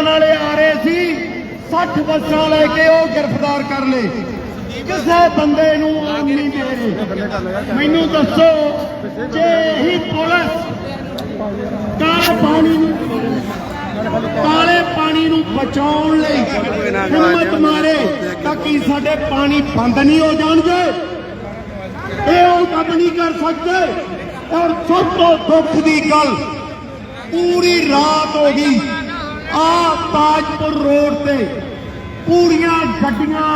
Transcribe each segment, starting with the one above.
ਬੱਸਾਂ ਵਾਲੇ ਆ ਰਹੇ ਸੀ। 60 ਬੱਸਾਂ ਲੈ ਕੇ ਉਹ ਗ੍ਰਿਫਤਾਰ ਕਰ ਲਏ। ਕਿਸੇ ਬੰਦੇ ਨੂੰ ਆਮ ਨਹੀਂ ਦੇ ਰਹੇ ਮੈਨੂੰ ਦੱਸੋ, ਜੇ ਹੀ ਪੁਲਿਸ ਕਾਲੇ ਪਾਣੀ ਨੂੰ ਕਾਲੇ ਪਾਣੀ ਨੂੰ ਬਚਾਉਣ ਲਈ ਹਿੰਮਤ ਮਾਰੇ, ਤਾਂ ਕਿ ਸਾਡੇ ਪਾਣੀ ਬੰਦ ਨਹੀਂ ਹੋ ਜਾਣਗੇ? ਇਹ ਉਹ ਕੰਮ ਨਹੀਂ ਕਰ ਸਕਦੇ। ਔਰ ਸਭ ਤੋਂ ਦੁੱਖ ਦੀ ਗੱਲ, ਪੂਰੀ ਰਾਤ ਹੋ ਗਈ। ਆ ਤਾਜਪੁਰ ਰੋਡ ਤੇ ਪੂਰੀਆਂ ਗੱਡੀਆਂ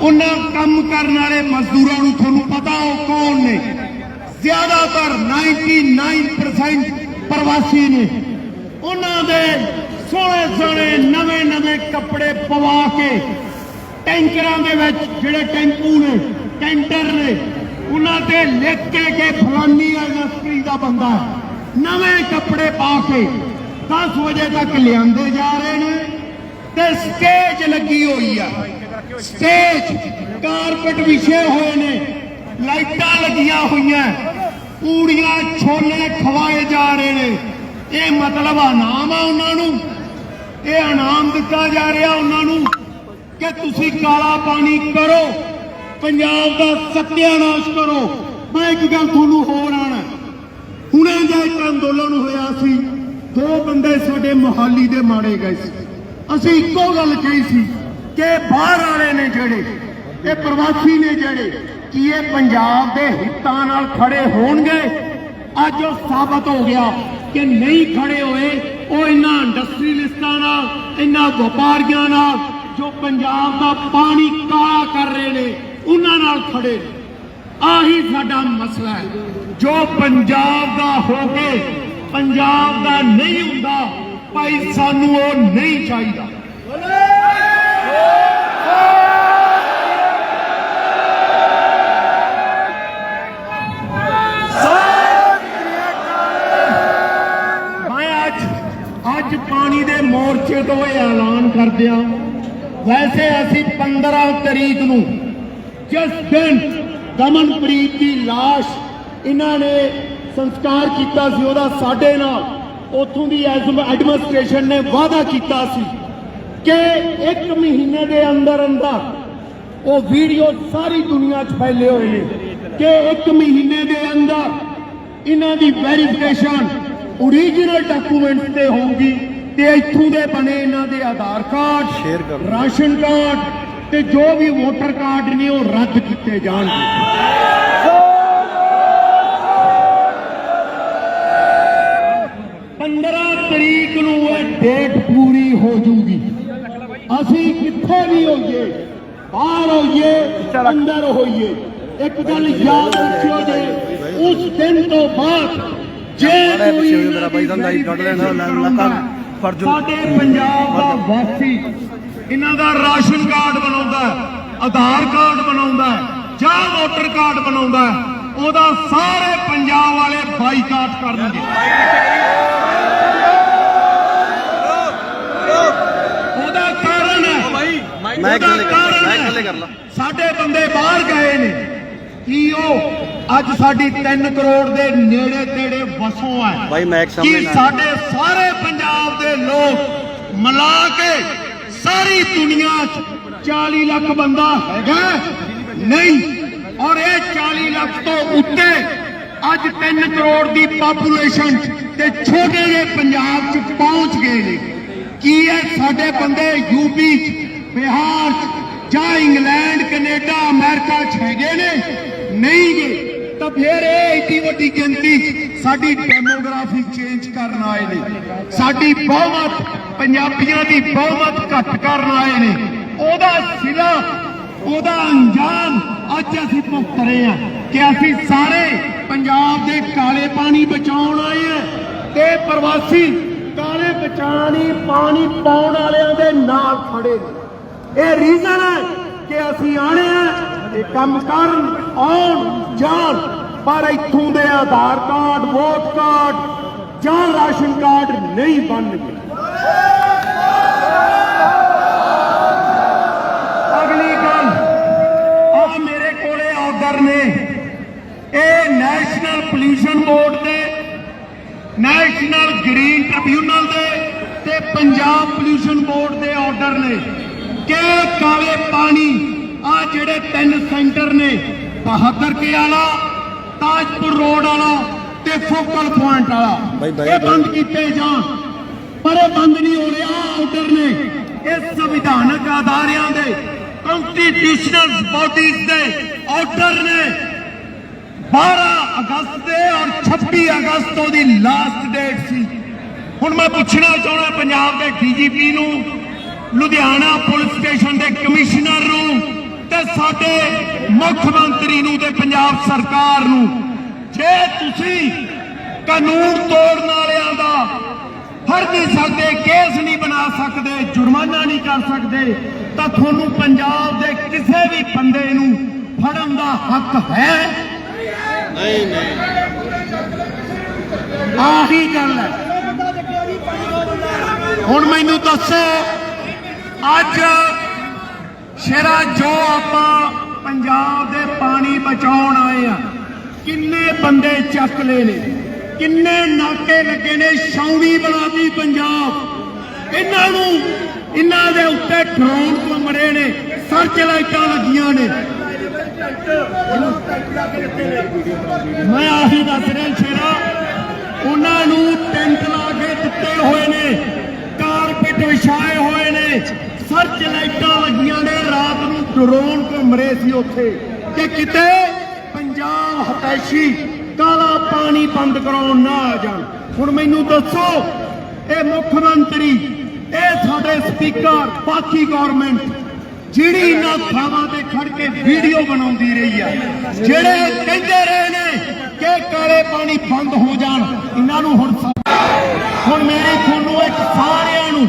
ਉਹਨਾਂ ਕੰਮ ਕਰਨ ਵਾਲੇ ਮਜ਼ਦੂਰਾਂ ਨੂੰ ਤੁਹਾਨੂੰ ਪਤਾ ਉਹ ਕੌਣ ਨੇ। ਜ਼ਿਆਦਾਤਰ 99% ਪ੍ਰਵਾਸੀ ਨੇ। ਉਹਨਾਂ ਦੇ ਸੋਹਣੇ ਸੋਹਣੇ ਨਵੇਂ ਨਵੇਂ ਕੱਪੜੇ ਪਵਾ ਕੇ ਟੈਂਕਰਾਂ ਦੇ ਵਿੱਚ ਜਿਹੜੇ ਟੈਂਪੂ ਨੇ ਕੈਂਟਰ ਨੇ, ਉਹਨਾਂ ਤੇ ਲਿਖ ਕੇ ਕਿ ਫਲਾਨੀ ਇੰਡਸਟਰੀ ਦਾ ਬੰਦਾ ਨਵੇਂ ਕੱਪੜੇ ਪਾ ਕੇ 10 ਵਜੇ ਤੱਕ ਲਿਆਂਦੇ ਜਾ ਰਹੇ ਨੇ ਤੇ ਸਟੇਜ ਲੱਗੀ ਹੋਈ ਆ। ਸਟੇਜ, ਕਾਰਪਟ ਵਿਛੇ ਹੋਏ ਨੇ, ਲਾਈਟਾਂ ਲੱਗੀਆਂ ਹੋਈਆਂ, ਪੂੜੀਆਂ ਛੋਲੇ ਖਵਾਏ ਜਾ ਰਹੇ ਨੇ। ਇਹ ਮਤਲਬ ਇਨਾਮ ਆ ਉਹਨਾਂ ਨੂੰ। ਇਹ ਇਨਾਮ ਦਿੱਤਾ ਜਾ ਰਿਹਾ ਉਹਨਾਂ ਨੂੰ ਕਿ ਤੁਸੀਂ ਕਾਲਾ ਪਾਣੀ ਕਰੋ, ਪੰਜਾਬ ਦਾ ਸੱਤਿਆਨਾਸ਼ ਕਰੋ। ਮੈਂ ਇੱਕ ਗੱਲ ਤੁਹਾਨੂੰ ਹੋਰ ਆਣਾ। ਹੁਣੇ ਜੇ ਇੱਕ ਅੰਦੋਲਨ ਹੋਇਆ ਸੀ ਦੋ ਬੰਦੇ ਸਾਡੇ ਮੁਹਾਲੀ ਦੇ ਮਾਰੇ ਗਏ ਸੀ। ਅਸੀਂ ਇੱਕੋ ਗੱਲ ਕਹੀ ਸੀ ਕਿ ਬਾਹਰ ਵਾਲੇ ਨੇ ਜਿਹੜੇ, ਇਹ ਪ੍ਰਵਾਸੀ ਨੇ ਜਿਹੜੇ, ਕੀ ਇਹ ਪੰਜਾਬ ਦੇ ਹਿੱਤਾਂ ਨਾਲ ਖੜੇ ਹੋਣਗੇ? ਅੱਜ ਉਹ ਸਾਬਤ ਹੋ ਗਿਆ ਕਿ ਨਹੀਂ ਖੜੇ ਹੋਏ, ਉਹ ਇਹਨਾਂ ਇੰਡਸਟਰੀਲਿਸਟਾਂ ਨਾਲ, ਇਹਨਾਂ ਵਪਾਰੀਆਂ ਨਾਲ, ਜੋ ਪੰਜਾਬ ਦਾ ਪਾਣੀ ਕਾਲਾ ਕਰ ਰਹੇ ਨੇ, ਉਹਨਾਂ ਨਾਲ ਖੜੇ ਨੇ। ਆਹੀ ਸਾਡਾ ਮਸਲਾ ਹੈ। ਜੋ ਪੰਜਾਬ ਦਾ ਹੋ ਕੇ ਪੰਜਾਬ ਦਾ ਨਹੀਂ ਹੁੰਦਾ, ਭਾਈ ਸਾਨੂੰ ਉਹ ਨਹੀਂ ਚਾਹੀਦਾ। ਮੈਂ ਅੱਜ ਅੱਜ ਪਾਣੀ ਦੇ ਮੋਰਚੇ ਤੋਂ ਇਹ ਐਲਾਨ ਕਰਦਿਆਂ ਵੈਸੇ ਅਸੀਂ 15 ਤਰੀਕ ਨੂੰ ਜਿਸ ਦਿਨ ਦਮਨਪ੍ਰੀਤ ਦੀ লাশ ਇਹਨਾਂ ਨੇ ਸੰਸਕਾਰ ਕੀਤਾ ਸੀ ਉਹਦਾ ਸਾਡੇ ਨਾਲ। ਉਥੋਂ ਦੀ ਐਡਮਿਨਿਸਟ੍ਰੇਸ਼ਨ ਨੇ ਵਾਅਦਾ ਕੀਤਾ ਸੀ ਕਿ ਇੱਕ ਮਹੀਨੇ ਦੇ ਅੰਦਰ ਅੰਦਰ ਉਹ ਵੀਡੀਓ ਸਾਰੀ ਦੁਨੀਆ 'ਚ ਫੈਲੇ ਹੋਏ ਨੇ ਕਿ ਇੱਕ ਮਹੀਨੇ ਦੇ ਅੰਦਰ ਇਹਨਾਂ ਦੀ ਵੈਰੀਫਿਕੇਸ਼ਨ ਓਰੀਜਨਲ ਡਾਕੂਮੈਂਟਸ ਤੇ ਹੋਊਗੀ ਤੇ ਇੱਥੋਂ ਦੇ ਬਣੇ ਇਹਨਾਂ ਦੇ ਆਧਾਰ ਕਾਰਡ ਰਾਸ਼ਨ ਕਾਰਡ ਤੇ ਜੋ ਵੀ ਵੋਟਰ ਕਾਰਡ ਨੇ ਉਹ ਰੱਦ ਕੀਤੇ ਜਾਣਗੇ। ਡੇਟ ਪੂਰੀ ਹੋ ਜੂਗੀ ਅਸੀਂ ਕਿੱਥੇ ਵੀ ਹੋਈਏ ਬਾਹਰ ਹੋਈਏ ਅੰਦਰ ਹੋਈਏ ਇੱਕ ਗੱਲ ਯਾਦ ਰੱਖਿਓ ਜੇ ਉਸ ਦਿਨ ਤੋਂ ਬਾਅਦ ਜੇ ਕੋਈ ਮੇਰਾ ਬਾਈ ਦਾ ਲਾਈਵ ਕੱਢ ਲੈਣਾ, ਲੱਤਾਂ ਫੜ ਜੂ। ਸਾਡੇ ਪੰਜਾਬ ਦਾ ਵਾਸੀ ਇਹਨਾਂ ਦਾ ਰਾਸ਼ਨ ਕਾਰਡ ਬਣਾਉਂਦਾ ਹੈ, ਆਧਾਰ ਕਾਰਡ ਬਣਾਉਂਦਾ ਹੈ, ਜਾਂ ਵੋਟਰ ਕਾਰਡ ਬਣਾਉਂਦਾ ਹੈ, ਉਹਦਾ ਸਾਰੇ ਪੰਜਾਬ ਵਾਲੇ ਬਾਈਕਾਟ ਕਰਨਗੇ ਉਹਦਾ ਕਾਰਨ ਹੈ ਮੈਂ ਇਕੱਲੇ ਕਰ ਮੈਂ ਇਕੱਲੇ ਕਰ ਲਾ। ਸਾਡੇ ਬੰਦੇ ਬਾਹਰ ਗਏ ਨੇ। ਕੀ ਉਹ ਅੱਜ ਸਾਡੀ 3 ਕਰੋੜ ਦੇ ਨੇੜੇ ਤੇੜੇ ਵਸੋਂ ਹੈ? ਬਾਈ ਮੈਕ ਸਾਹਮਣੇ ਕੀ ਸਾਡੇ ਸਾਰੇ ਪੰਜਾਬ ਦੇ ਲੋਕ ਮਿਲਾ ਕੇ ਸਾਰੀ ਦੁਨੀਆ 'ਚ 40 ਲੱਖ ਬੰਦਾ ਹੈਗਾ ਨਹੀਂ। ਔਰ ਇਹ 40 ਲੱਖ ਤੋਂ ਉੱਤੇ ਅੱਜ 3 ਕਰੋੜ ਦੀ ਪਾਪੂਲੇਸ਼ਨ ਤੇ ਛੋਟੇ ਜਿਹੇ ਪੰਜਾਬ 'ਚ ਪਹੁੰਚ ਗਏ ਨੇ। ਕੀ ਇਹ ਸਾਡੇ ਬੰਦੇ ਯੂਪੀ 'ਚ ਬਿਹਾਰ ਜਾਂ ਇੰਗਲੈਂਡ, ਕੈਨੇਡਾ, ਅਮਰੀਕਾ 'ਚ ਹੈਗੇ ਨੇ, ਨਹੀਂ ਗੇ, ਤਾਂ ਫਿਰ ਇਹ ਏਡੀ ਵੱਡੀ ਗਿਣਤੀ ਸਾਡੀ ਡੈਮੋਗ੍ਰਾਫੀ ਚੇਂਜ ਕਰਨ ਆਏ ਨੇ। ਸਾਡੀ ਬਹੁਮਤ, ਪੰਜਾਬੀਆਂ ਦੀ ਬਹੁਮਤ ਘੱਟ ਕਰਨ ਆਏ ਨੇ। ਉਹਦਾ ਸਿਲਾ, ਉਹਦਾ ਅੰਜਾਮ ਅੱਜ ਅਸੀਂ ਭੁਗਤ ਰਹੇ ਹਾਂ ਕਿ ਅਸੀਂ ਸਾਰੇ ਪੰਜਾਬ ਦੇ ਕਾਲੇ ਪਾਣੀ ਬਚਾਉਣ ਆਏ ਹਾਂ ਤੇ ਪ੍ਰਵਾਸੀ ਕਾਲੇ ਬਚਾਣੀ ਪਾਣੀ ਪਾਉਣ ਵਾਲਿਆਂ ਦੇ ਨਾਲ ਖੜੇ ਨੇ। ਇਹ ਰੀਜ਼ਨ ਹੈ ਕਿ ਅਸੀਂ ਆਣੇ ਆ ਇਹ ਕੰਮ ਕਰਨ, ਆਉਣ, ਜਾਣ, ਪਰ ਇੱਥੋਂ ਦੇ ਆਧਾਰ ਕਾਰਡ ਵੋਟ ਕਾਰਡ ਜਾਂ ਰਾਸ਼ਨ ਕਾਰਡ ਨਹੀਂ ਬਣਨਗੇ ਅਗਲੀ ਗੱਲ ਆ ਮੇਰੇ ਕੋਲੇ ਆਰਡਰ ਨੇ। ਇਹ ਨੈਸ਼ਨਲ ਪੋਲੂਸ਼ਨ ਬੋਰਡ ਦੇ ਨੈਸ਼ਨਲ ਗ੍ਰੀਨ ਟ੍ਰਿਬਿਊਨਲ ਦੇ ਤੇ ਪੰਜਾਬ ਪੋਲਿਊਸ਼ਨ ਬੋਰਡ ਦੇ ਆਰਡਰ ਨੇ। ਕਿ ਕਾਲੇ ਪਾਣੀ ਆ ਜਿਹੜੇ ਤਿੰਨ ਸੈਂਟਰ ਨੇ ਬਹਾਦਰ ਕੇ ਵਾਲਾ ਤਾਜਪੁਰ ਰੋਡ ਵਾਲਾ ਤੇ ਫੋਕਲ ਪੁਆਇੰਟ ਵਾਲਾ। ਇਹ। ਬੰਦ ਕੀਤੇ ਜਾਣ ਪਰ ਇਹ ਬੰਦ ਨਹੀਂ ਹੋ ਰਿਹਾ ਆਰਡਰ ਨੇ। ਇਹ ਸੰਵਿਧਾਨਕ ਅਦਾਰਿਆਂ ਦੇ ਕੰਸਟੀਟਿਊਸ਼ਨਲ ਬਾਡੀਜ਼ ਦੇ ਆਰਡਰ ਨੇ। 12 ਅਗਸਤ ਦੇ ਔਰ 26 ਅਗਸਤ ਉਹਦੀ ਲਾਸਟ ਡੇਟ ਸੀ। ਹੁਣ ਮੈਂ ਪੁੱਛਣਾ ਚਾਹੁੰਦਾ ਪੰਜਾਬ ਦੇ ਡੀਜੀਪੀ ਨੂੰ ਲੁਧਿਆਣਾ ਪੁਲਿਸ ਸਟੇਸ਼ਨ ਦੇ ਕਮਿਸ਼ਨਰ ਨੂੰ ਤੇ ਸਾਡੇ ਮੁੱਖ ਮੰਤਰੀ ਨੂੰ ਤੇ ਪੰਜਾਬ ਸਰਕਾਰ ਨੂੰ। ਜੇ ਤੁਸੀਂ ਕਾਨੂੰਨ ਤੋੜਨ ਵਾਲਿਆਂ ਦਾ ਫੜ ਨਹੀਂ ਸਕਦੇ ਕੇਸ ਨਹੀਂ ਬਣਾ ਸਕਦੇ ਜੁਰਮਾਨਾ ਨਹੀਂ ਕਰ ਸਕਦੇ ਤਾਂ ਤੁਹਾਨੂੰ ਪੰਜਾਬ ਦੇ ਕਿਸੇ ਵੀ ਬੰਦੇ ਨੂੰ ਫੜਨ ਦਾ ਹੱਕ ਹੈ? ਆਹੀ ਗੱਲ ਹੈ। ਹੁਣ ਮੈਨੂੰ ਦੱਸੋ ਅੱਜ ਸ਼ੇਰਾ ਜੋ ਆਪਾਂ ਪੰਜਾਬ ਦੇ ਪਾਣੀ ਬਚਾਉਣ ਆਏ ਆ, ਕਿੰਨੇ ਬੰਦੇ ਚੱਕ ਲਏ ਨੇ, ਕਿੰਨੇ ਨਾਕੇ ਲੱਗੇ ਨੇ, ਛਾਉਣੀ ਬਣਾਤੀ ਪੰਜਾਬ। ਇਹਨਾਂ ਨੂੰ ਇਹਨਾਂ ਦੇ ਉੱਤੇ ਡਰੋਨ ਕਮਰੇ ਨੇ ਸਰਚ ਲਾਈਟਾਂ ਲੱਗੀਆਂ ਨੇ। ਮੈਂ ਆਹੀ ਦੱਸ ਰਿਹਾ ਸ਼ੇਰਾ, ਉਹਨਾਂ ਨੂੰ ਟੈਂਟ ਲਾ ਕੇ ਦਿੱਤੇ ਹੋਏ ਨੇ, ਕਾਰਪੇਟ ਵਿਛਾਏ ਹੋਏ ਨੇ। ਸਰਚ ਲਾਈਟਾਂ ਲੱਗੀਆਂ ਨੇ, ਰਾਤ ਨੂੰ ਡਰੋਨ ਘੁੰਮ ਰਹੇ ਸੀ ਉੱਥੇ। ਕਿ ਕਿਤੇ ਪੰਜਾਬ ਹਤੈਸ਼ੀ ਕਾਲਾ ਪਾਣੀ ਬੰਦ ਕਰਾਉਣ ਨਾ ਆ ਜਾਣ। ਹੁਣ ਮੈਨੂੰ ਦੱਸੋ, ਇਹ ਮੁੱਖ ਮੰਤਰੀ, ਇਹ ਸਾਡੇ ਸਪੀਕਰ, ਬਾਕੀ ਗਵਰਨਮੈਂਟ ਜਿਹੜੀ ਇਹਨਾਂ ਥਾਵਾਂ ਤੇ ਖੜ ਕੇ ਵੀਡੀਓ ਬਣਾਉਂਦੀ ਰਹੀ ਆ, ਜਿਹੜੇ ਕਹਿੰਦੇ ਰਹੇ ਨੇ ਕਿ ਕਾਲੇ ਪਾਣੀ ਬੰਦ ਹੋ ਜਾਣ, ਇਹਨਾਂ ਨੂੰ ਹੁਣ ਹੁਣ ਮੇਰੀ ਤੁਹਾਨੂੰ ਇੱਕ ਸਾਰਿਆਂ ਨੂੰ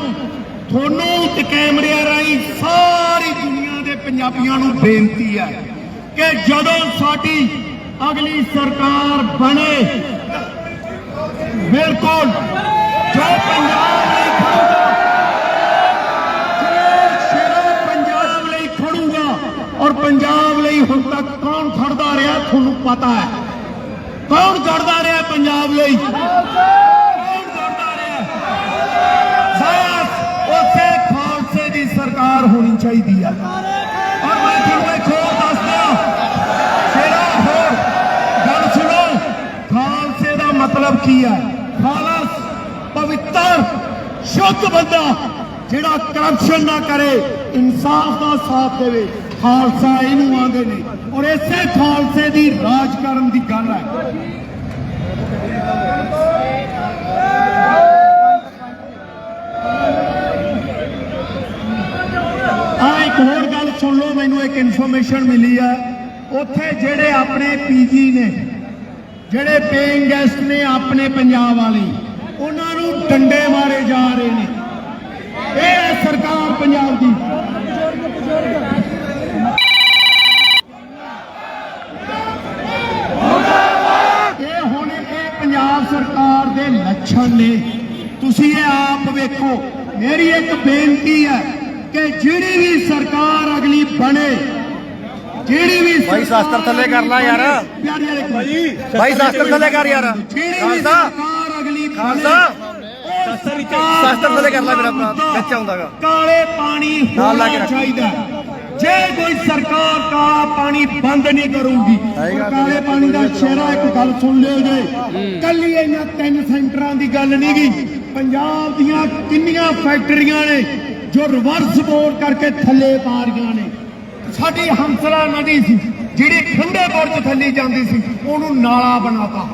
ਤੁਹਾਨੂੰ ਤੇ ਕੈਮਰਿਆਂ ਰਾਹੀਂ ਸਾਰੀ ਦੁਨੀਆ ਦੇ ਪੰਜਾਬੀਆਂ ਨੂੰ ਬੇਨਤੀ ਹੈ ਕਿ ਜਦੋਂ ਸਾਡੀ ਅਗਲੀ ਸਰਕਾਰ ਬਣੇ, ਬਿਲਕੁਲ ਜੋ ਪੰਜਾਬ ਲਈ ਖੜੂਗਾ। ਸ਼ੇਰਾ ਪੰਜਾਬ ਲਈ ਖੜੂਗਾ। ਔਰ ਪੰਜਾਬ ਲਈ ਹੁਣ ਤੱਕ ਕੌਣ ਖੜਦਾ ਰਿਹਾ, ਤੁਹਾਨੂੰ ਪਤਾ ਹੈ। ਕੀ ਹੈ? ਖਾਲਸ, ਪਵਿੱਤਰ, ਸ਼ੁੱਧ ਬੰਦਾ ਜਿਹੜਾ ਕਰਪਸ਼ਨ ਨਾ ਕਰੇ, ਇਨਸਾਫ ਦਾ ਸਾਥ ਦੇਵੇ। ਖਾਲਸਾ ਇਹਨੂੰ ਆਂਦੇ ਨੇ। ਔਰ ਇਸੇ ਖਾਲਸੇ ਦੀ ਰਾਜ ਕਰਨ ਦੀ ਗੱਲ ਹੈ। ਆ ਇੱਕ ਹੋਰ ਗੱਲ ਸੁਣ ਲਓ, ਮੈਨੂੰ ਇੱਕ ਇਨਫੋਰਮੇਸ਼ਨ ਮਿਲੀ ਹੈ। ਉੱਥੇ ਜਿਹੜੇ ਆਪਣੇ ਪੀਜੀ ਨੇ ਜਿਹੜੇ ਪੇਇੰਗ ਗੈਸਟ ਨੇ ਆਪਣੇ ਪੰਜਾਬ ਵਾਲੇ, ਉਹਨਾਂ ਨੂੰ ਡੰਡੇ ਮਾਰੇ ਜਾ ਰਹੇ ਨੇ। ਇਹ ਹੈ ਸਰਕਾਰ ਪੰਜਾਬ ਦੀ। ਇਹ ਹੁਣ ਇਹ ਪੰਜਾਬ ਸਰਕਾਰ ਦੇ ਲੱਛਣ ਨੇ। ਤੁਸੀਂ ਇਹ ਆਪ ਵੇਖੋ। ਮੇਰੀ ਇੱਕ ਬੇਨਤੀ ਹੈ ਕਿ ਜਿਹੜੀ ਵੀ ਸਰਕਾਰ ਅਗਲੀ ਬਣੇ ਜਿਹੜੀ ਵੀ ਬਾਈ ਸ਼ਾਸਤਰ ਥੱਲੇ ਕਰ ਲਾ ਯਾਰ। ਭਾਈ ਸ਼ਾਸਤਰ ਥੱਲੇ ਕਰ ਯਾਰ ਖਾਲਸਾ ਸਰਕਾਰ ਅਗਲੀ ਬਣੇ, ਖਾਲਸਾ। ਸ਼ਾਸਤਰ ਥੱਲੇ ਕਰ ਲੈ ਮੇਰਾ ਭਰਾ, ਵਿੱਚ ਆਉਂਦਾ ਗਾ। ਕਾਲੇ ਪਾਣੀ ਹੋਣਾ। ਚਾਹੀਦਾ। ਜੇ ਕੋਈ ਸਰਕਾਰ ਕਾਲਾ ਪਾਣੀ ਬੰਦ ਨਹੀਂ ਕਰੂਗੀ ਕਾਲੇ ਪਾਣੀ ਦਾ ਸ਼ੇਰਾ ਇੱਕ ਗੱਲ ਸੁਣ ਲਿਓ ਜੇ ਕੱਲੀ ਇਹਨਾਂ ਤਿੰਨ ਸੈਂਟਰਾਂ ਦੀ ਗੱਲ ਨਹੀਂ ਗਈ ਪੰਜਾਬ ਦੀਆਂ ਕਿੰਨੀਆਂ ਫੈਕਟਰੀਆਂ ਨੇ ਜੋ ਰਿਵਰਸ ਬੋਰ ਕਰਕੇ ਥੱਲੇ ਪਾਰੀਆਂ ਨੇ ਸਾਡੀ ਹੰਸਲਾ ਨਦੀ ਸੀ, ਜਿਹੜੀ ਠੰਡੇ ਬੁਰਜ ਥੱਲੇ ਜਾਂਦੀ ਸੀ, ਉਹਨੂੰ ਨਾਲਾ ਬਣਾਤਾ।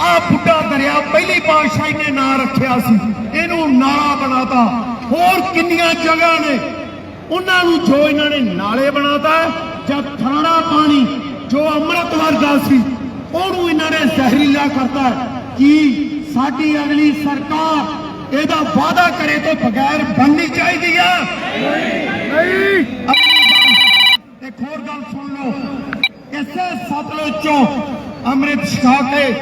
ਆ ਬੁੱਢਾ ਦਰਿਆ ਪਹਿਲੀ ਪਾਤਸ਼ਾਹੀ ਨੇ ਨਾਂ ਰੱਖਿਆ ਸੀ, ਇਹਨੂੰ ਨਾਲਾ ਬਣਾਤਾ। ਹੋਰ ਕਿੰਨੀਆਂ ਜਗ੍ਹਾ ਨੇ? ਉਹਨਾਂ ਨੂੰ ਜੋ ਇਹਨਾਂ ਨੇ ਨਾਲੇ ਬਣਾਤਾ, ਜਾਂ ਖਾਰਾ ਪਾਣੀ, ਜੋ ਅੰਮ੍ਰਿਤ ਵਰਗਾ ਸੀ, ਉਹਨੂੰ ਇਹਨਾਂ ਨੇ ਜ਼ਹਿਰੀਲਾ ਕਰਤਾ। ਕਿ ਸਾਡੀ ਅਗਲੀ ਸਰਕਾਰ ਇਹਦਾ ਵਾਅਦਾ ਕਰੇ ਤੋਂ ਬਗੈਰ ਬਣਨੀ ਚਾਹੀਦੀ ਆ? ਨਹੀਂ। ਇੱਕ ਸੁਣ ਲਓ ਇਸੇ ਸਤਲੁਜ ਚੋਂ ਅੰਮ੍ਰਿਤ ਛਕਾ ਕੇ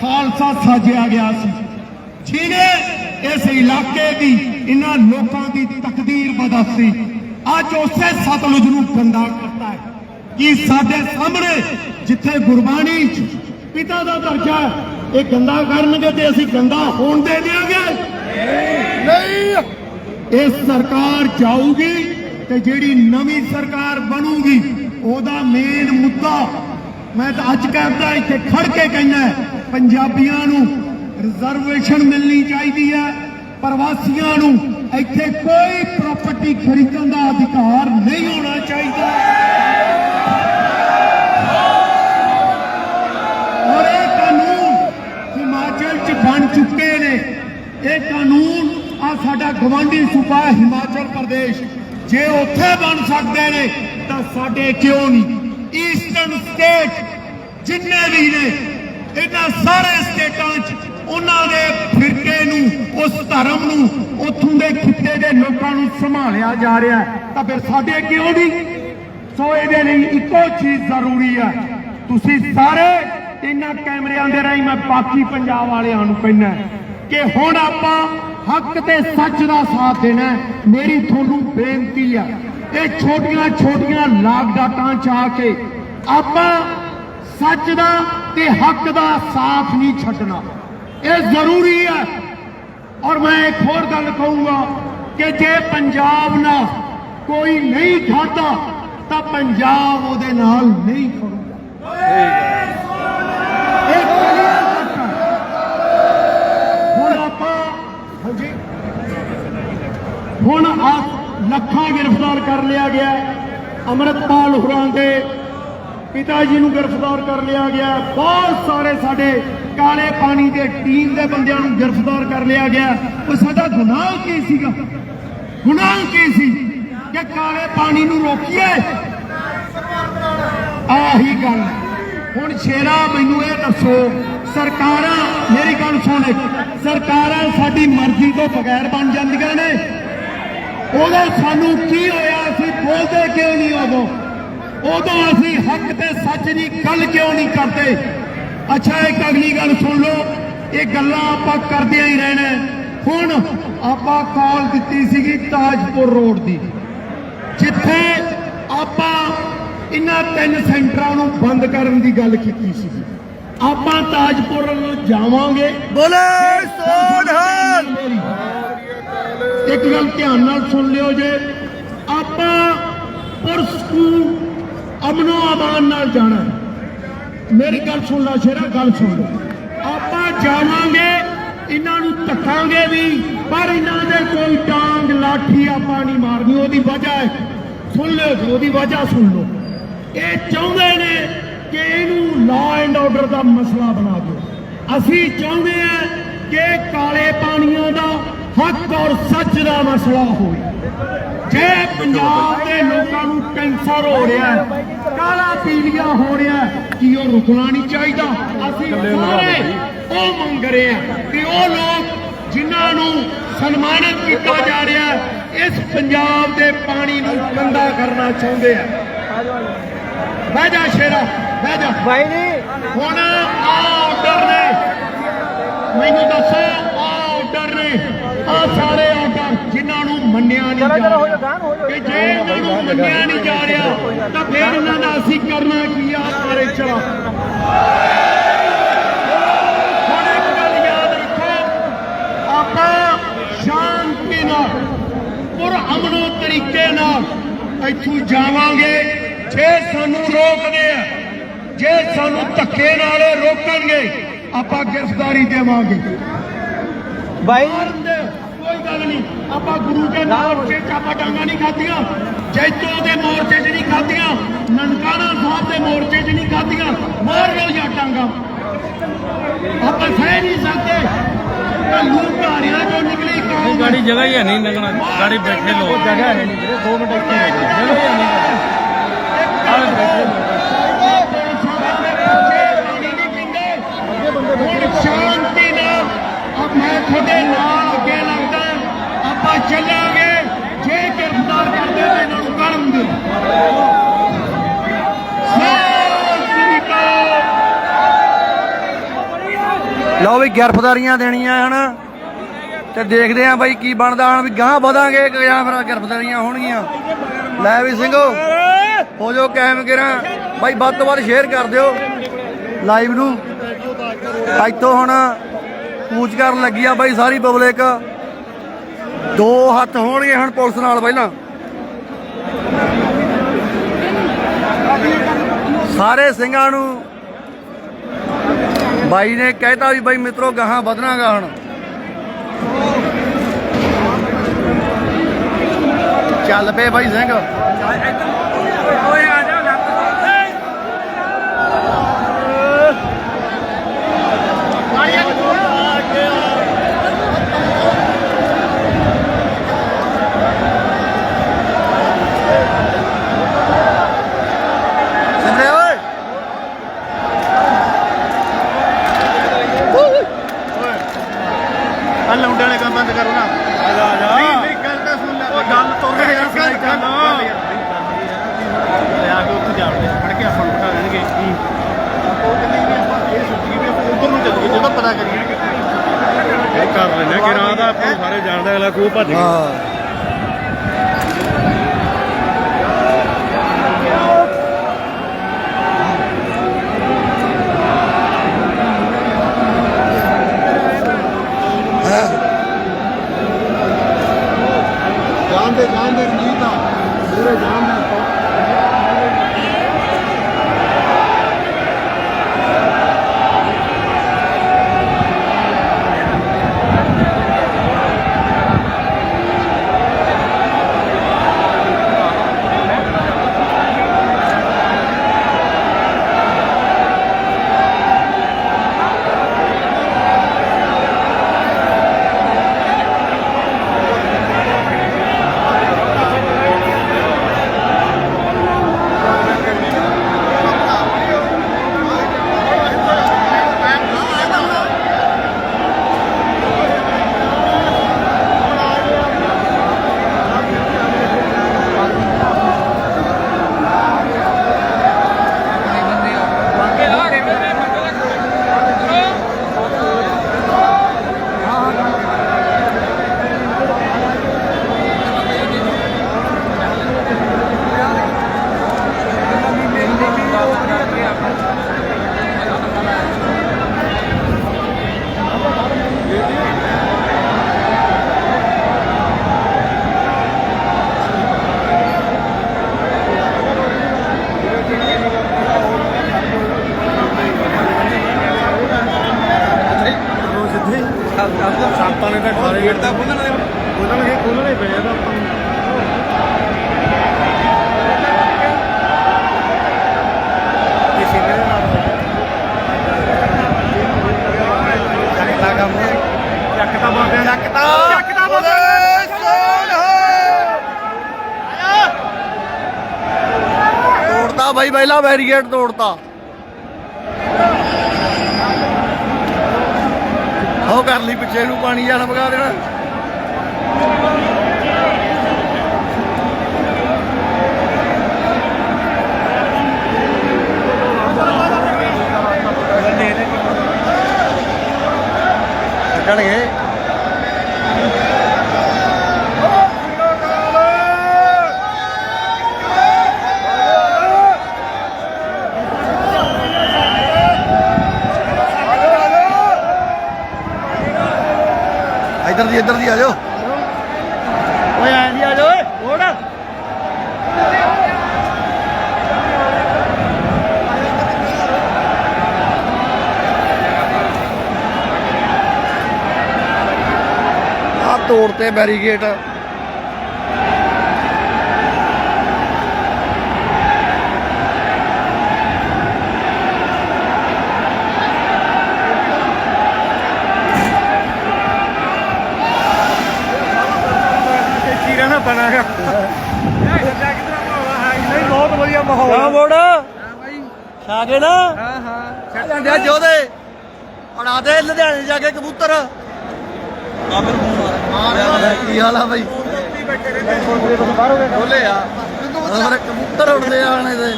ਖਾਲਸਾ ਸਾਜਿਆ ਗਿਆ ਸੀ। ਜਿਹਨੇ ਇਸ ਇਲਾਕੇ ਦੀ ਇਹਨਾਂ ਲੋਕਾਂ ਦੀ ਤਕਦੀਰ ਬਦਲਤੀ। ਅੱਜ ਉਸੇ ਸਤਲੁਜ ਨੂੰ ਗੰਦਾ ਕਰਤਾ ਹੈ। ਕਿ ਸਾਡੇ ਸਾਹਮਣੇ ਜਿੱਥੇ ਗੁਰਬਾਣੀ ਪਿਤਾ ਦਾ ਦਰਜਾ ਇਹ ਗੰਦਾ ਕਰਨਗੇ ਤੇ ਅਸੀਂ ਗੰਦਾ ਹੋਣ ਦੇ ਦਿਆਂਗੇ? ਨਹੀਂ। ਇਹ ਸਰਕਾਰ ਜਾਊਗੀ ਤੇ ਜਿਹੜੀ ਨਵੀਂ ਸਰਕਾਰ ਬਣੂਗੀ ਉਹਦਾ ਮੇਨ ਮੁੱਦਾ, ਮੈਂ ਤਾਂ ਅੱਜ ਕਹਿੰਦਾ, ਇੱਥੇ ਖੜ ਕੇ ਕਹਿੰਦਾ ਪੰਜਾਬੀਆਂ ਨੂੰ ਰਿਜ਼ਰਵੇਸ਼ਨ ਮਿਲਣੀ ਚਾਹੀਦੀ ਹੈ, ਪ੍ਰਵਾਸੀਆਂ ਨੂੰ ਇੱਥੇ ਕੋਈ ਪ੍ਰਾਪਰਟੀ ਖਰੀਦਣ ਦਾ ਅਧਿਕਾਰ ਨਹੀਂ ਹੋਣਾ ਚਾਹੀਦਾ। ਔਰ ਇਹ ਕਾਨੂੰਨ ਹਿਮਾਚਲ ਚ ਬਣ ਚੁੱਕੇ ਨੇ। ਇਹ ਕਾਨੂੰਨ ਆ ਸਾਡਾ ਗਵਾਂਢੀ ਸੂਬਾ ਹਿਮਾਚਲ ਪ੍ਰਦੇਸ਼। ਜੇ ਉੱਥੇ ਬਣ ਸਕਦੇ ਨੇ ਤਾਂ ਸਾਡੇ ਕਿਉਂ ਨਹੀਂ? ਈਸਟਰਨ ਸਟੇਟ ਜਿੰਨੇ ਵੀ ਨੇ, ਇਹਨਾਂ ਸਾਰੇ ਸਟੇਟਾਂ 'ਚ ਉਹਨਾਂ ਦੇ ਫਿਰਕੇ ਨੂੰ, ਉਸ ਧਰਮ ਨੂੰ, ਉੱਥੋਂ ਦੇ ਖਿੱਤੇ ਦੇ ਲੋਕਾਂ ਨੂੰ ਸੰਭਾਲਿਆ ਜਾ ਰਿਹਾ ਤਾਂ ਫਿਰ ਸਾਡੇ ਕਿਉਂ ਨਹੀਂ? ਸੋ ਇਹਦੇ ਲਈ ਇੱਕੋ ਚੀਜ਼ ਜ਼ਰੂਰੀ ਹੈ ਤੁਸੀਂ ਸਾਰੇ ਇਹਨਾਂ ਕੈਮਰਿਆਂ ਦੇ ਰਾਹੀਂ ਮੈਂ ਬਾਕੀ ਪੰਜਾਬ ਵਾਲਿਆਂ ਨੂੰ ਕਹਿੰਦਾ ਕਿ ਹੁਣ ਆਪਾਂ ਹੱਕ ਤੇ ਸੱਚ ਦਾ ਸਾਥ ਦੇਣਾ ਮੇਰੀ ਤੁਹਾਨੂੰ ਬੇਨਤੀ ਹੈ ਇਹ ਛੋਟੀਆਂ ਛੋਟੀਆਂ ਲਾਗ ਡਾਟਾਂ ਚ ਆ ਕੇ ਆਪਾਂ ਸੱਚ ਦਾ ਤੇ ਹੱਕ ਦਾ ਸਾਥ ਨਹੀਂ ਛੱਡਣਾ। ਇਹ ਜ਼ਰੂਰੀ ਹੈ। ਔਰ ਮੈਂ ਇੱਕ ਹੋਰ ਗੱਲ ਕਹੂੰਗਾ ਕਿ ਜੇ ਪੰਜਾਬ ਨਾਲ ਕੋਈ ਨਹੀਂ ਖਾਦਾ, ਤਾਂ ਪੰਜਾਬ ਉਹਦੇ ਨਾਲ ਨਹੀਂ ਖੜੂਗਾ। ਹੁਣ ਆਪਾਂ ਹੁਣ ਆ ਲੱਖਾਂ ਗ੍ਰਿਫਤਾਰ ਕਰ ਲਿਆ ਗਿਆ ਅਮਰਤਪਾਲ ਹੁਰਾਂ ਦੇ ਪਿਤਾ ਜੀ ਨੂੰ ਗ੍ਰਿਫਤਾਰ ਕਰ ਲਿਆ ਗਿਆ ਬਹੁਤ ਸਾਰੇ ਸਾਡੇ ਕਾਲੇ ਪਾਣੀ ਦੇ ਟੀਮ ਦੇ ਬੰਦਿਆਂ ਨੂੰ ਗ੍ਰਿਫਤਾਰ ਕਰ ਲਿਆ ਗਿਆ ਉਹ ਸਾਡਾ ਗੁਨਾਹ ਕੀ ਸੀਗਾ? ਗੁਨਾਹ ਕੀ ਸੀ? ਕਿ ਕਾਲੇ ਪਾਣੀ ਨੂੰ ਰੋਕੀਏ? ਆਹੀ ਗੱਲ। ਹੁਣ ਸ਼ੇਰਾ, ਮੈਨੂੰ ਇਹ ਦੱਸੋ, ਸਰਕਾਰਾਂ, ਮੇਰੀ ਗੱਲ ਸੁਣ। ਸਰਕਾਰਾਂ ਸਾਡੀ ਮਰਜ਼ੀ ਤੋਂ ਬਗੈਰ ਬਣ ਜਾਂਦੀਆਂ ਨੇ। ਉਦੋਂ ਸਾਨੂੰ ਕੀ ਹੋਇਆ? ਅਸੀਂ ਬੋਲਦੇ ਕਿਉਂ ਨਹੀਂ ਉਦੋਂ? ਉਦੋਂ ਅਸੀਂ ਹੱਕ ਤੇ ਸੱਚ ਦੀ ਗੱਲ ਕਿਉਂ ਨਹੀਂ ਕਰਦੇ? ਅੱਛਾ ਇੱਕ ਅਗਲੀ ਗੱਲ ਸੁਣ ਲਓ। ਇਹ ਗੱਲਾਂ ਆਪਾਂ ਕਰਦਿਆਂ ਹੀ ਰਹਿਣਾ। ਹੁਣ ਆਪਾਂ ਕਾਲ ਦਿੱਤੀ ਸੀਗੀ ਤਾਜਪੁਰ ਰੋਡ ਦੀ। ਜਿੱਥੇ ਆਪਾਂ ਇਹਨਾਂ ਤਿੰਨ ਸੈਂਟਰਾਂ ਨੂੰ ਬੰਦ ਕਰਨ ਦੀ ਗੱਲ ਕੀਤੀ ਸੀ ਆਪਾਂ ਤਾਜਪੁਰ ਨੂੰ ਜਾਵਾਂਗੇ। ਬੋਲੇ ਸੋਨਹਾਲ ਇੱਕ ਗੱਲ ਧਿਆਨ ਨਾਲ ਸੁਣ ਲਿਓ ਜੇ ਆਪਾਂ ਪੁਰਸ ਨੂੰ ਅਮਨੋ ਅਮਾਨ ਨਾਲ ਜਾਣਾ ਮੇਰੀ ਗੱਲ ਸੁਣ ਲੈ ਸ਼ੇਰਾ, ਗੱਲ ਸੁਣ ਲੈ। ਆਪਾਂ ਜਾਵਾਂਗੇ, ਇਹਨਾਂ ਨੂੰ ਧੱਕਾਂਗੇ ਵੀ, ਪਰ ਇਹਨਾਂ ਦੇ ਕੋਈ ਟਾਂਗ, ਲਾਠੀ ਆਪਾਂ ਨਹੀਂ ਮਾਰਨੀ, ਉਹਦੀ ਵਜ੍ਹਾ ਹੈ। ਸੁਣ ਲਿਓ ਜੀ, ਉਹਦੀ ਵਜ੍ਹਾ ਸੁਣ ਲਓ। ਇਹ ਚਾਹੁੰਦੇ ਨੇ ਕਿ ਇਹਨੂੰ ਲਾਅ ਐਂਡ ਆਰਡਰ ਦਾ ਮਸਲਾ ਬਣਾ ਦਿਓ। ਅਸੀਂ ਚਾਹੁੰਦੇ ਹਾਂ ਕਿ ਕਾਲੇ ਪਾਣੀਆਂ ਦਾ ਹੱਕ ਔਰ ਸੱਚ ਦਾ ਮਸਲਾ ਹੋਵੇ। ਜੇ ਪੰਜਾਬ ਦੇ ਲੋਕਾਂ ਨੂੰ ਕੈਂਸਰ ਹੋ ਰਿਹਾ ਹੈ ਕਾਲਾ ਪੀਲੀਆ ਹੋ ਰਿਹਾ ਕੀ ਉਹ ਰੁਕਣਾ ਨਹੀਂ ਚਾਹੀਦਾ? ਅਸੀਂ ਸਾਰੇ ਉਹ ਮੰਗ ਰਹੇ ਹਾਂ ਕਿ ਉਹ ਲੋਕ ਜਿਨ੍ਹਾਂ ਨੂੰ ਸਨਮਾਨਿਤ ਕੀਤਾ ਜਾ ਰਿਹਾ ਇਸ ਪੰਜਾਬ ਦੇ ਪਾਣੀ ਨੂੰ ਗੰਦਾ ਕਰਨਾ ਚਾਹੁੰਦੇ ਆ। ਬਹਿ ਜਾ ਸ਼ੇਰਾ ਬਹਿ ਜਾ। ਭਾਈ ਜੀ। ਹੁਣ ਆ ਆਰਡਰ ਨੇ ਮੈਨੂੰ ਦੱਸੋ ਆ ਆ ਸਾਰੇ ਆਰਡਰ ਜਿਨ੍ਹਾਂ ਨੂੰ ਮੰਨਿਆ ਨਹੀਂ ਜਾ ਰਿਹਾ। ਕਿ ਜੇ ਇਹਨਾਂ ਨੂੰ ਮੰਨਿਆ ਨਹੀਂ ਜਾ ਰਿਹਾ ਤਾਂ ਫਿਰ ਇਹਨਾਂ ਦਾ ਅਸੀਂ ਕਰਨਾ ਕੀ ਆ? ਸਾਰੇ ਚਲਾ। ਹੁਣ ਇੱਕ ਗੱਲ ਯਾਦ ਰੱਖੋ ਆਪਾਂ ਸ਼ਾਂਤੀ ਨਾਲ ਪੁਰ ਅਮਨੋ ਤਰੀਕੇ ਨਾਲ ਇੱਥੋਂ ਜਾਵਾਂਗੇ ਜੇ ਸਾਨੂੰ ਰੋਕਦੇ ਆ ਜੇ ਸਾਨੂੰ ਧੱਕੇ ਨਾਲ ਰੋਕਣਗੇ ਆਪਾਂ ਗ੍ਰਿਫਤਾਰੀ ਦੇਵਾਂਗੇ। ਕੋਈ ਗੱਲ ਨਹੀਂ। ਆਪਾਂ ਗੁਰੂ ਦੇ ਮੋਰਚੇ ਚ ਆਪਾਂ ਡਾਂਗਾ ਨਹੀਂ ਖਾਧੀਆਂ ਜੈਤੋ ਦੇ ਮੋਰਚੇ 'ਚ ਨਹੀਂ ਖਾਧੀਆਂ ਨਨਕਾਣਾ ਸਾਹਿਬ ਦੇ ਮੋਰਚੇ 'ਚ ਨਹੀਂ ਖਾਧੀਆਂ ਮਾਰ ਲਓ ਜਾਂ ਡਾਂਗਾ। ਆਪਾਂ ਸਹਿ ਨਹੀਂ ਸਕਦੇ। ਕੱਲੂ ਘਾਰਿਆਂ ਚੋਂ ਨਿਕਲੀ ਕੌਮ ਗਾੜੀ ਜਗ੍ਹਾ ਹੀ ਹੈ ਨਹੀਂ ਲੱਗਣਾ ਗਾੜੀ ਬੈਠੇ ਲੋਕ। ਜਗ੍ਹਾ ਹੈ ਨਹੀਂ ਵੀਰੇ 2 ਮਿੰਟ ਇੱਥੇ ਜਗ੍ਹਾ ਹੀ ਹੈ ਨਹੀਂ। ਆਹ ਬੈਠੇ ਚੱਲਾਂਗੇ। ਜੇ ਗ੍ਰਿਫਤਾਰ ਕਰਦੇ ਤਾਂ ਇਹਨਾਂ ਨੂੰ ਕਰਨਗੇ ਸਤਿ ਲਓ ਵੀ ਗ੍ਰਿਫਤਾਰੀਆਂ ਦੇਣੀਆਂ ਹਨ। ਤੇ ਦੇਖਦੇ ਆਂ ਬਾਈ ਕੀ ਬਣਦਾ ਹਣ ਵੀ ਗਾਂ ਵਧਾਂਗੇ ਕਿ ਜਾਂ ਫਿਰ ਗ੍ਰਿਫਤਾਰੀਆਂ ਹੋਣਗੀਆਂ। ਲੈ ਵੀ ਸਿੰਘੋ, ਹੋ ਜਾਓ ਕਾਇਮ ਗਿਰਾਂ। ਬਾਈ ਵੱਧ ਤੋਂ ਵੱਧ ਸ਼ੇਅਰ ਕਰ ਦਿਓ ਲਾਈਵ ਨੂੰ। ਇੱਥੋਂ ਹੁਣ ਕੂਚ ਕਰਨ ਲੱਗੀ ਆ ਬਾਈ ਸਾਰੀ ਪਬਲਿਕ। ਦੋ ਹੱਥ ਹੋਣਗੇ ਹੁਣ ਪੁਲਿਸ ਨਾਲ ਪਹਿਲਾਂ। ਸਾਰੇ ਸਿੰਘਾਂ ਨੂੰ ਬਾਈ ਨੇ ਕਹਿਤਾ ਵੀ ਬਾਈ ਮਿੱਤਰੋ ਗਾਹਾਂ ਵਧਣਾਗਾ ਹੁਣ। ਚੱਲ ਪਏ ਬਾਈ ਸਿੰਘ। ਓਏ ਆ ਜਾ ਸਿੰਦੇ ਓਏ ਆ ਲੌਂਡੇ ਵਾਲੇ ਕੰਮ ਬੰਦ ਕਰੋ ਨਾ ਆ ਜਾ ਆ ਜਾ ਮੇਰੀ ਗੱਲ ਤਾਂ ਸੁਣ ਲੈ ਉਹ ਗੱਲ ਤੁਰ ਰਿਹਾ ਯਾਰ ਸੁਣਾਈ ਚੱਲ ਲਿਆ ਕੇ ਉੱਥੇ ਜਾਣਦੇ ਫੜ ਕੇ ਆਪਾਂ ਨੂੰ ਬਿਠਾ ਦੇਣਗੇ ਆਪਾਂ ਉਹ ਕਹਿੰਦੇ ਵੀ ਆਪਾਂ ਇਹ ਸੋਚੀਏ ਵੀ ਆਪਾਂ ਉੱਧਰ ਨੂੰ ਚੱਲੀਏ ਜਦੋਂ ਪਤਾ ਕਰੀਏ ਕਿ ਇਹ ਕਰ ਲੈਣਾ ਕਿ ਰਾਹ ਦਾ ਆਪਾਂ ਸਾਰੇ ਜਾਣਦੇ ਅਗਲਾ ਖੂਹ ਭੱਜ ਗਿਆ ਹਾਂ ਜਾਣਦੇ ਜਾਣਦੇ ਰਣਜੀਤ ਆ ਮੇਰੇ ਜਾਣਦੇ ਆਪਾਂ ਆਪਾਂ ਨੇ ਤਾਂ ਸਾਰੇ ਗੇਟ ਤਾਂ ਖੋਲਣੇ ਖੋਲਣਗੇ ਖੋਲਣੇ ਪਏ ਆ ਤਾਂ ਆਪਾਂ। ਨੂੰ ਕਿਸੇ ਨੇ ਨਾਲ ਚੱਕਤਾ ਕੰਮ ਚੱਕਤਾ ਬਾਬੇ ਚੱਕਤਾ ਚੱਕਤਾ ਤੋੜਤਾ ਬਾਈ ਪਹਿਲਾ ਬੈਰੀਗੇਡ ਤੋੜਤਾ। ਹੋ ਕਰ ਲਈ ਪਿੱਛੇ ਨੂੰ ਪਾਣੀ ਜਾਣਾ ਵਗਾ ਦੇਣਾ। ਕੱਢਣਗੇ। ਦੀ ਇੱਧਰ ਦੀ ਆ ਜਾਓ। ਓਏ ਆਂ ਦੀ ਆ ਜਾ ਓਏ ਓੜ ਆ ਤੋੜਤੇ ਬੈਰੀਗੇਟ। ਰਹਿਣਾ ਬਣਾਗਾ ਨਹੀਂ ਬਹੁਤ ਵਧੀਆ ਮਾਹੌਲ ਹਾਂ ਮੋੜ ਛਾਗੇ ਨਾ ਹਾਂ ਹਾਂ। ਜਾਂਦੇ ਆ ਜੋਦੇ ਉਡਾ ਦੇ ਲੁਧਿਆਣੇ ਜਾ ਕੇ ਕਬੂਤਰ। ਆ ਮੇਰੇ। ਕੀ ਹਾਲ ਆ ਬਾਈ? ਖੋਲੇ ਆ। ਮੇਰੇ ਕਬੂਤਰ ਉੜਦੇ ਆ ਆਣੇ ਦੇ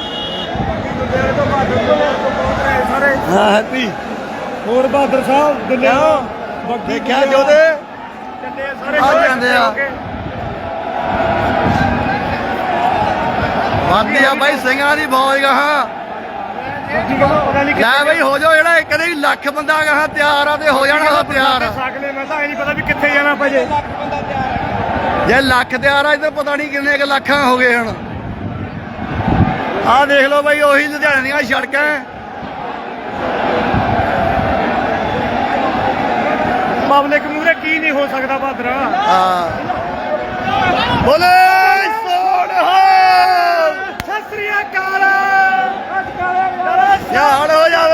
ਹਾਂ ਹੈਪੀ। ਹੋਰ ਬਹਾਦਰ ਸਾਹਿਬ ਦੁਨੀਆ ਦੇਖਿਆ ਜੋਦੇ ਆ? ਜਾਂਦੇ ਆ। ਵਾਦੀ ਆ ਬਾਈ ਸਿੰਘਾਂ ਦੀ ਫੌਜ ਗਾਹਾਂ ਲੈ ਬਈ ਹੋ ਜਾਓ ਜਿਹੜਾ ਇੱਕ ਨਹੀਂ ਲੱਖ ਬੰਦਾ ਗਾਹਾਂ ਤਿਆਰ ਆ ਤੇ ਹੋ ਜਾਣਾ ਉਹ ਤਿਆਰ। ਸਕਲੇ ਮੈਂ ਤਾਂ ਇਹ ਨਹੀਂ ਪਤਾ ਵੀ ਕਿੱਥੇ ਜਾਣਾ ਭਾਜੇ ਜੇ ਲੱਖ ਤੇ ਆ ਇਧਰ ਪਤਾ ਨਹੀਂ ਕਿੰਨੇ ਕੁ ਲੱਖਾਂ ਹੋ ਗਏ ਹੁਣ। ਆਹ ਦੇਖ ਲਓ ਬਾਈ ਉਹੀ ਲੁਧਿਆਣੇ ਦੀਆਂ ਸੜਕਾਂ। ਪਬਲਿਕ ਮੂਰੇ ਕੀ ਨਹੀਂ ਹੋ ਸਕਦਾ ਬਾਦਰਾ ਹਾਂ। ਬੋਲੇ ਸੋਨਹਾ ਸਤਿ ਸ੍ਰੀ ਅਕਾਲ। ਯਾਰ ਹੋ ਜਾਵੇ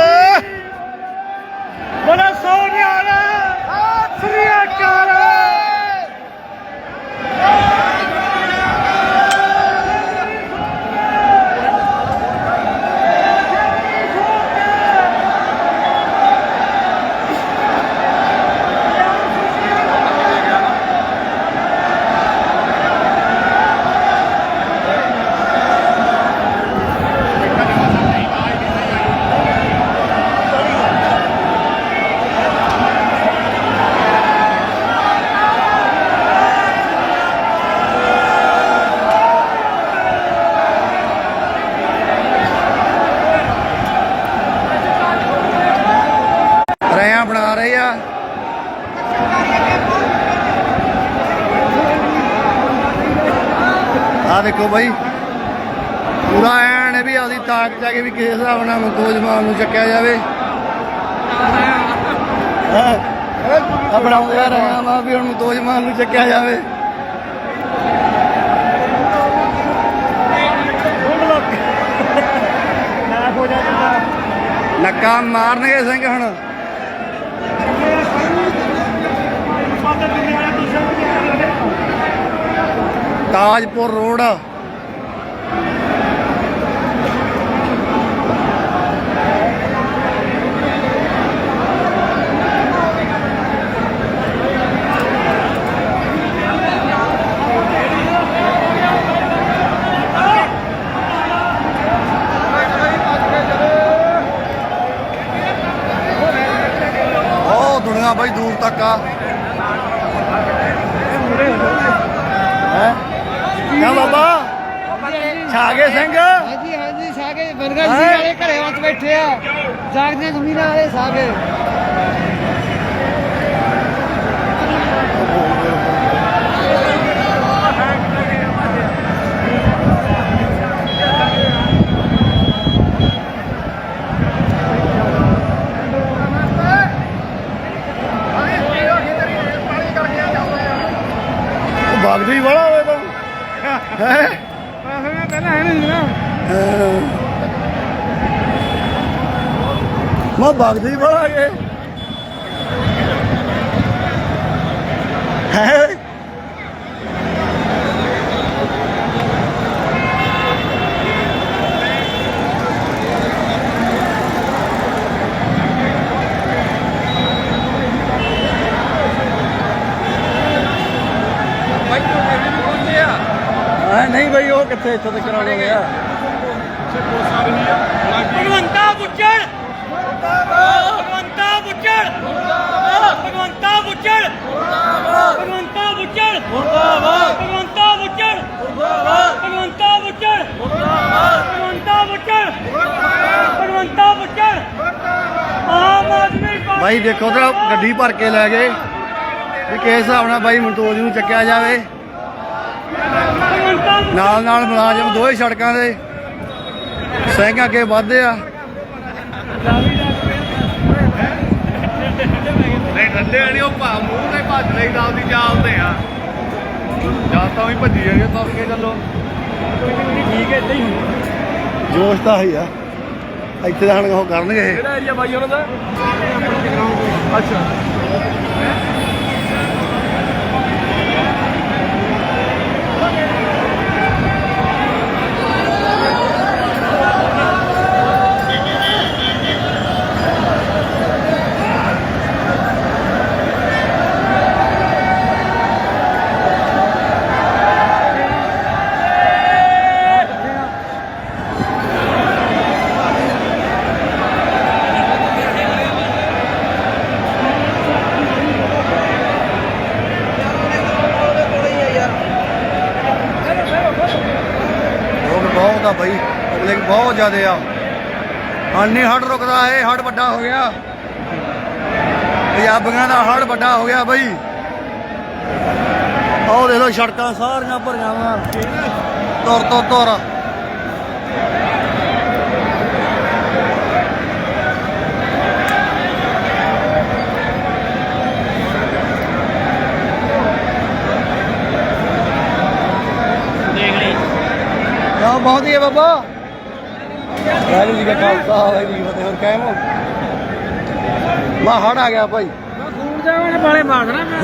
ਦੇਖੋ ਬਾਈ। ਪੂਰਾ ਐਨ ਵੀ ਆਪਦੀ ਤਾਕਤ ਆ ਕੇ ਵੀ ਕਿਸੇ ਹਿਸਾਬ ਨਾਲ ਮਨਤੋਜ ਮਾਨ ਨੂੰ ਚੱਕਿਆ ਜਾਵੇ। ਆ ਬਣਾਉਂਦੇ ਆ ਵੀ ਹੁਣ ਮਨਤੋਜ ਮਾਨ ਨੂੰ ਚੱਕਿਆ ਜਾਵੇ। ਨਾ ਨੱਕਾ ਮਾਰਨਗੇ ਸਿੰਘ ਹੁਣ ਬਾਦਰ ਦੁਨੀਆ ਵਾਲਾ ਦੂਸਰਾ ਤਾਜਪੁਰ ਰੋਡ। ਉਹ ਦੁਨੀਆ ਬਾਈ ਦੂਰ ਤੱਕ ਆ। ਕਿਆ ਬਾਬਾ? ਛਾਗੇ ਸਿੰਘ? ਹਾਂਜੀ ਹਾਂਜੀ ਸਾਗੇ ਬਰਗਰ ਸਿੰਘ ਵਾਲੇ ਘਰੇ ਵਾਂਚ ਬੈਠੇ ਆ। ਜਾਗਦੀਆਂ ਜ਼ਮੀਨਾਂ ਵਾਲੇ ਸਾਗੇ। ਭਗਦੀ ਗਏ ਹੈ? ਨਹੀਂ ਬਈ ਉਹ ਕਿੱਥੇ ਇੱਥੇ ਤੱਕ ਕਰਾਉਣਾ ਗਿਆ। ਭਗਵੰਤਾ ਬੁੱਚੜ ਭਗਵੰਤਾ ਬੁੱਚੜ ਭਗਵੰਤਾ ਬੁੱਚੜ ਭਗਵੰਤਾ ਬੁੱਚੜ ਭਗਵੰਤਾ ਬੁੱਚੜ ਭਗਵੰਤਾ ਬੁੱਚੜ ਭਗਵੰਤਾ ਬੁੱਚੜ ਭਗਵੰਤਾ ਬੁੱਚੜ ਆਮ ਆਦਮੀ ਪਾਰਟੀ ਬਾਈ ਦੇਖੋ ਤਾਂ ਗੱਡੀ ਭਰ ਕੇ ਲੈ ਗਏ। ਵੀ ਕਿਸ ਹਿਸਾਬ ਨਾਲ ਬਾਈ ਮਨਤੋਜ ਨੂੰ ਚੱਕਿਆ ਜਾਵੇ। ਨਾਲ ਨਾਲ ਮੁਲਾਜ਼ਮ ਦੋਹੇ ਸੜਕਾਂ ਦੇ ਸਿੰਘ ਅੱਗੇ ਵੱਧਦੇ ਆ। ਨਹੀਂ ਠੰਡੇ ਨਹੀਂ ਉਹ ਭਾ ਮੂੰਹ ਤੇ ਭੱਜ ਲਈ ਦਾ ਉਹਦੀ ਚਾਲਦੇ ਆ। ਜਾਂ ਤਾਂ ਵੀ ਭੱਜੀ ਜਾਣੀ ਤੁਰ ਕੇ ਚੱਲੋ। ਠੀਕ ਹੈ ਇਦਾਂ ਹੀ ਜੋਸ਼ ਤਾਂ ਹੀ ਆ। ਇੱਥੇ ਤਾਂ ਹੁਣ ਉਹ ਕਰਨਗੇ ਇਹ। ਕਿਹੜਾ ਏਰੀਆ ਬਾਈ ਉਹਨਾਂ ਦਾ? ਅੱਛਾ। ਜ਼ਿਆਦੇ ਆ। ਹੁਣ ਨਹੀਂ ਹੜ ਰੁਕਦਾ ਇਹ ਹੜ ਵੱਡਾ ਹੋ ਗਿਆ। ਪੰਜਾਬੀਆਂ ਦਾ ਹੜ ਵੱਡਾ ਹੋ ਗਿਆ ਬਾਈ। ਆਹ ਦੇਖ ਲਓ ਸੜਕਾਂ ਸਾਰੀਆਂ ਭਰੀਆਂ ਵਾ। ਤੁਰ ਤੁਰ ਤੁਰ ਬਹੁਤ ਹੀ ਹੈ ਬਾਬਾ। ਵਾਹਿਗੁਰੂ ਜੀ ਕਾ ਖਾਲਸਾ ਵਾਹਿਗੁਰੂ ਜੀ ਫਤਿਹ ਹੋਰ ਕਾਇਮ ਹੋ? ਮਾ ਹੜ ਆ ਗਿਆ ਭਾਈ। ਖੂਨ ਦੇ ਵਾਲੇ ਮਾਰਨਾ ਮੈਂ।